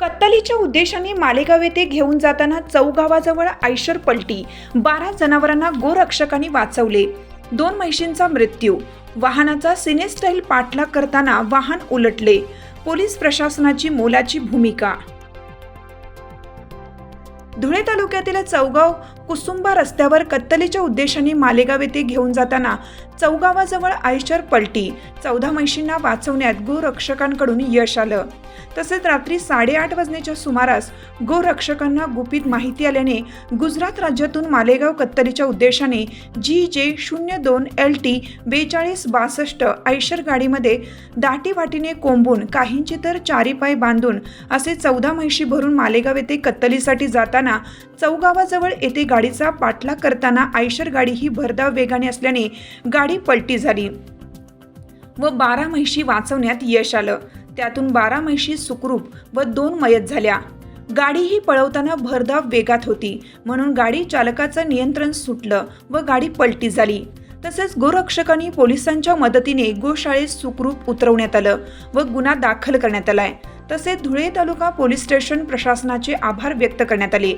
कत्तलीच्या उद्देशाने मालेगाव येथे घेऊन जाताना चौगावाजवळ आयशर पलटी. बारा जनावरांना गोरक्षकांनी वाचवले. दोन म्हशींचा मृत्यू. वाहनाचा सिनेस्टाईल पाठलाग करताना वाहन उलटले. पोलीस प्रशासनाची मोलाची भूमिका. धुळे तालुक्यातील चौगाव कुसुंबा रस्त्यावर कत्तलीच्या उद्देशाने मालेगाव येथे घेऊन जाताना चौगावाजवळ आयशर पलटी. चौदा म्हैशींना वाचवण्यात गोरक्षकांकडून यश आलं. तसेच रात्री साडेआठ वाजण्याच्या सुमारास गोरक्षकांना गुपित माहिती आल्याने गुजरात राज्यातून मालेगाव कत्तलीच्या उद्देशाने जी जे शून्य दोन एल टी बेचाळीस बासष्ट आयशर गाडीमध्ये दाटीवाटीने कोंबून काहींची तर चारी पाय बांधून असे चौदा म्हशी भरून मालेगाव येथे कत्तलीसाठी जाताना चौगावाजवळ येथे गाडीचा पाठलाग करताना आयशर गाडी ही भरधाव वेगाने असल्याने गाडी पलटी झाली. व बारा म्हैशी वाचवण्यात यश आलं. त्यातून बारा म्हैशी सुखरूप व दोन मयत झाल्या. गाडी ही पळवताना भरधाव वेगात होती. म्हणून गाडी चालकाचं नियंत्रण सुटलं व गाडी पलटी झाली. तसेच गोरक्षकांनी पोलिसांच्या मदतीने गोशाळेत सुखरूप उतरवण्यात आलं व गुन्हा दाखल करण्यात आलाय तसेच धुळे तालुका पोलीस स्टेशन प्रशासनाचे आभार व्यक्त करण्यात आले.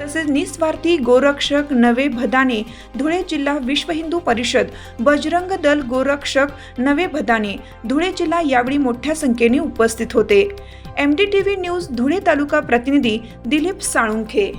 तसेच निस्वार्थी गोरक्षक नवे भदाने धुळे जिल्हा विश्व हिंदू परिषद बजरंग दल गोरक्षक नवे भदाने धुळे जिल्हा यावेळी मोठ्या संख्येने उपस्थित होते. M D T V news Dhule taluka प्रतिनिधी दिलीप साळुंखे.